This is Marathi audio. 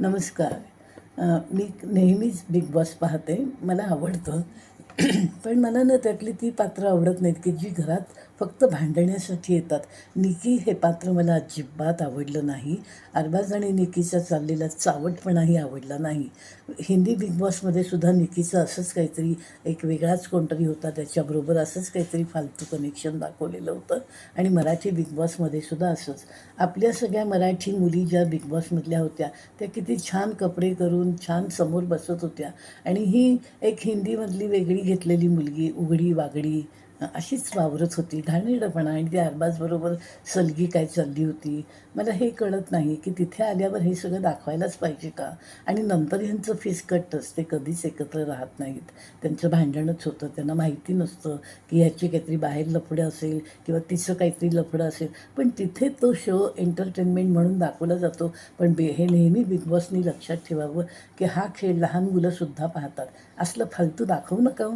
नमस्कार. मी नेहमीच बिग बॉस पाहते. मला आवडतं. पण मला ना त्यातली ती पात्र आवडत नाहीत की जी घरात फक्त भांडण्यासाठी येतात. निकी हे पात्र मला अजिबात आवडलं नाही. अरबाज आणि निकीचा चाललेला चावटपणाही आवडला नाही. हिंदी बिग बॉसमध्ये सुद्धा निकीचा असंच काहीतरी एक वेगळाच कोणतरी होता त्याच्याबरोबर असंच काहीतरी फालतू कनेक्शन दाखवलेलं होतं. आणि मराठी बिग बॉसमध्ये सुद्धा असंच. आपल्या सगळ्या मराठी मुली ज्या बिग बॉसमधल्या होत्या त्या किती छान कपडे करून छान समोर बसत होत्या. आणि ही एक हिंदीमधली वेगळी घेतलेली मुलगी उघडी वागडी अशीच वावरत होती. घाणेरडपणा आणि त्या अरबाजबरोबर सलगी काय चालली होती? मला हे कळत नाही की तिथे आल्यावर हे सगळं दाखवायलाच पाहिजे का? आणि नंतर ह्यांचं फीस कटतंच ते कधीच एकत्र राहत नाहीत. त्यांचं भांडणच होतं. त्यांना माहिती नसतं की ह्याची काहीतरी बाहेर लफडं असेल किंवा तिचं काहीतरी लफडं असेल. पण तिथे तो शो एंटरटेनमेंट म्हणून दाखवला जातो. पण बे हे नेहमी बिग बॉसनी लक्षात ठेवावं की हा खेळ लहान मुलंसुद्धा पाहतात. असलं फालतू दाखवू नका हो.